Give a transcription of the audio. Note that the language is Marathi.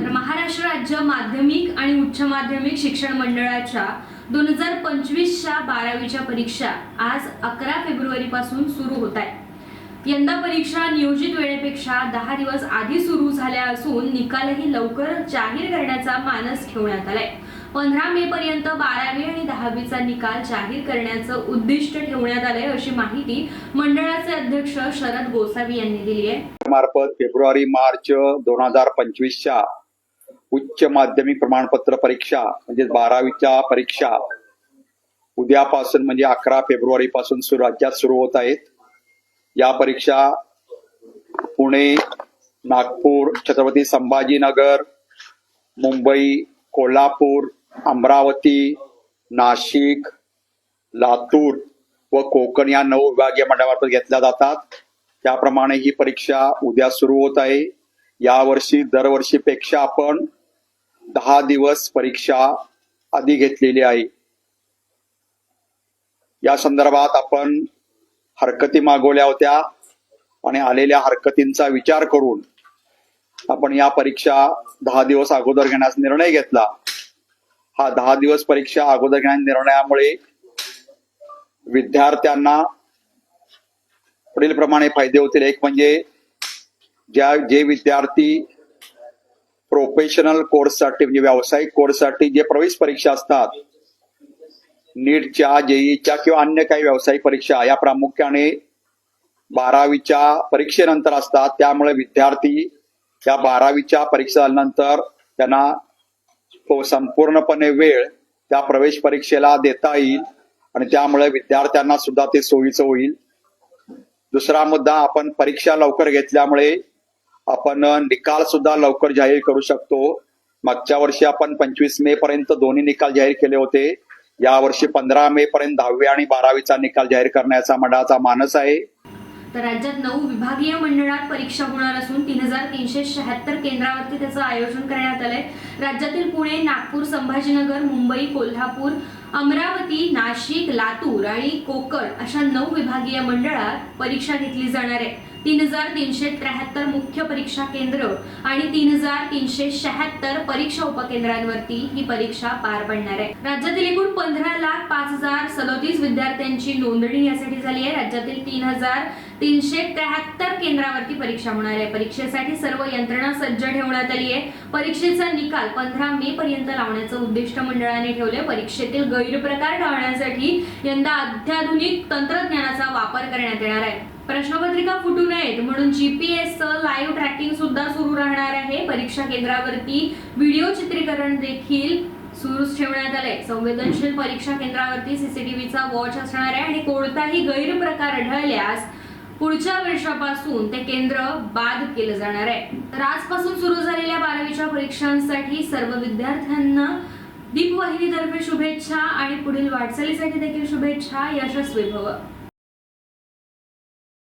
तर महाराष्ट्र राज्य माध्यमिक आणि उच्च माध्यमिक शिक्षण मंडळाच्या दोन हजार पंचवीसच्या बारावीच्या परीक्षा आज अकरा फेब्रुवारी पासून सुरू होत आहे यंदा परीक्षा नियोजित वेळेपेक्षा दहा दिवस आधी सुरू झाल्या असून निकालही लवकर जाहीर करण्याचा मानस ठेवण्यात आलाय. पंधरा मे पर्यंत बारावी आणि दहावीचा निकाल जाहीर करण्याचं उद्दिष्ट ठेवण्यात आलंय अशी माहिती मंडळाचे अध्यक्ष शरद गोसावी यांनी दिली आहे. मार्फत फेब्रुवारी मार्च दोन हजार पंचवीसच्या उच्च माध्यमिक प्रमाणपत्र परीक्षा म्हणजे बारावीच्या परीक्षा उद्यापासून म्हणजे अकरा फेब्रुवारी पासून राज्यात सुरू होत आहेत. या परीक्षा पुणे नागपूर छत्रपती संभाजीनगर मुंबई कोल्हापूर अमरावती नाशिक लातूर व कोकण या नऊ विभागीय मंडळामार्फत घेतल्या जातात. त्याप्रमाणे ही परीक्षा उद्या सुरू होत आहे. यावर्षी दरवर्षीपेक्षा आपण दहा दिवस परीक्षा आधी घेतलेली आहे. या संदर्भात आपण हरकती मागवल्या होत्या आणि आलेल्या हरकतींचा विचार करून आपण या परीक्षा दहा दिवस अगोदर घेण्याचा निर्णय घेतला. हा दहा दिवस परीक्षा अगोदर घेण्याच्या निर्णयामुळे विद्यार्थ्यांना पुढील प्रमाणे फायदे होतील. एक म्हणजे ज्या जे विद्यार्थी प्रोफेशनल कोर्ससाठी म्हणजे व्यावसायिक कोर्ससाठी जे प्रवेश परीक्षा असतात नीटच्या जेईच्या किंवा अन्य काही व्यावसायिक परीक्षा या प्रामुख्याने बारावीच्या परीक्षेनंतर असतात. त्यामुळे विद्यार्थी या बारावीच्या परीक्षा झाल्यानंतर त्यांना तो संपूर्णपणे वेळ त्या प्रवेश परीक्षेला देता येईल आणि त्यामुळे विद्यार्थ्यांना सुद्धा ते सोयीचं होईल. दुसरा मुद्दा आपण परीक्षा लवकर घेतल्यामुळे आपण निकाल सुद्धा लवकर जाहीर करू शकतो. मागच्या वर्षी आपण पंचवीस मे पर्यंत दोन्ही निकाल जाहीर केले होते. यावर्षी पंधरा मे पर्यंत दहावी आणि बारावीचा निकाल जाहीर करण्याचा मंडळाचा मानस आहे. तर राज्यात नऊ विभागीय मंडळात परीक्षा होणार असून तीन हजार तीनशे शहात्तर केंद्रावरती त्याचं आयोजन करण्यात आलंय. राज्यातील पुणे नागपूर संभाजीनगर मुंबई कोल्हापूर अमरावती नाशिक लातूर आणि कोकण अशा नऊ विभागीय मंडळात परीक्षा घेतली जाणार आहे. तीन हजार तीनशे त्र्याहत्तर मुख्य परीक्षा केंद्र आणि तीन हजार तीनशे शहात्तर परीक्षा उपकेंद्रांवरती ही परीक्षा पार पडणार आहे. राज्यातील एकूण पंधरा लाख पाच हजार सदोतीस विद्यार्थ्यांची नोंदणी यासाठी झाली आहे. राज्यातील तीन हजार तीनशे त्र्याहत्तर केंद्रावरती परीक्षा होणार आहे. परीक्षेसाठी सर्व यंत्रणा सज्ज ठेवण्यात आली आहे. परीक्षेचा निकाल पंधरा मे पर्यंत लावण्याचं उद्दिष्ट मंडळाने ठेवले परीक्षेतील गैरप्रकार टाळण्यासाठी यंदा अत्याधुनिक तंत्रज्ञानाचा वापर करण्यात येणार आहे. प्रश्नपत्रिका फुटू नयेत म्हणून जीपीएसचं लाईव्ह ट्रॅकिंग सुद्धा सुरू राहणार आहे. परीक्षा केंद्रावरती व्हिडिओ चित्रीकरण देखील सुरूच ठेवण्यात आलंय. संवेदनशील परीक्षा केंद्रावरती सीसीटीव्हीचा वॉच असणार आहे आणि कोणताही गैरप्रकार आढळल्यास पुढच्या वर्षापासून ते केंद्र बाद केलं जाणार आहे. तर आजपासून सुरू झालेल्या बारावीच्या परीक्षांसाठी सर्व विद्यार्थ्यांना दीपवाहिनीतर्फे शुभेच्छा. आणि पुढील वाटचालीसाठी देखील शुभेच्छा यशस्वी भव.